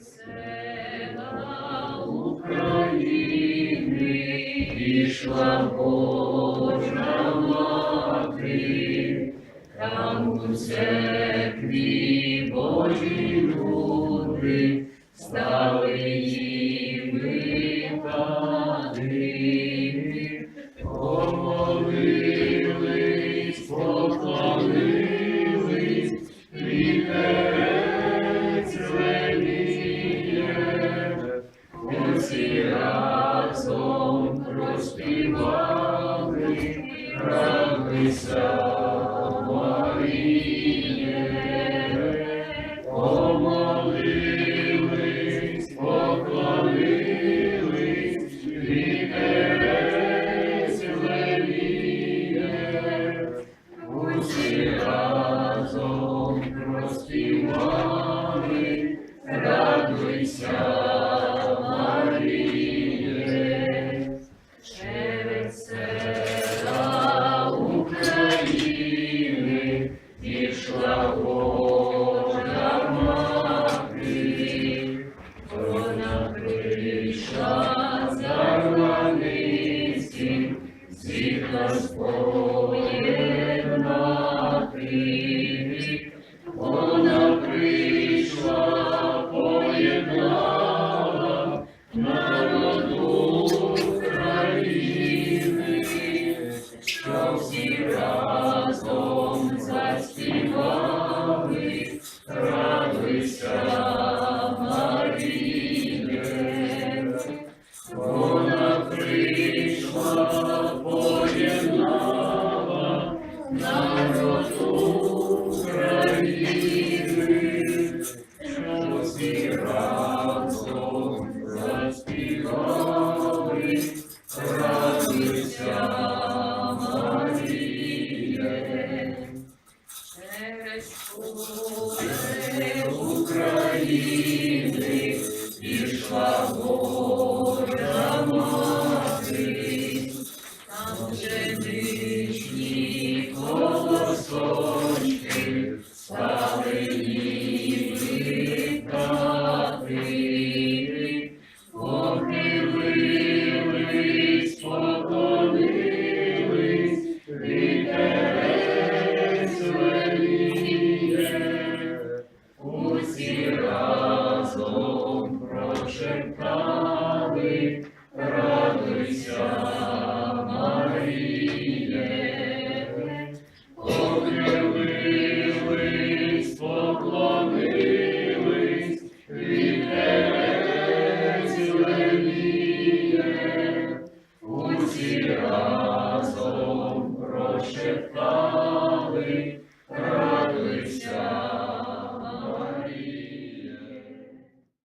Села України пішла Божа мати, там у церкві Божі люди стали усі разом проспівали, радуйся, вона прийшла, поєднала народу що всі разом заспівали, радуйся, України пішла Божа мати, там же нижні колосочки стали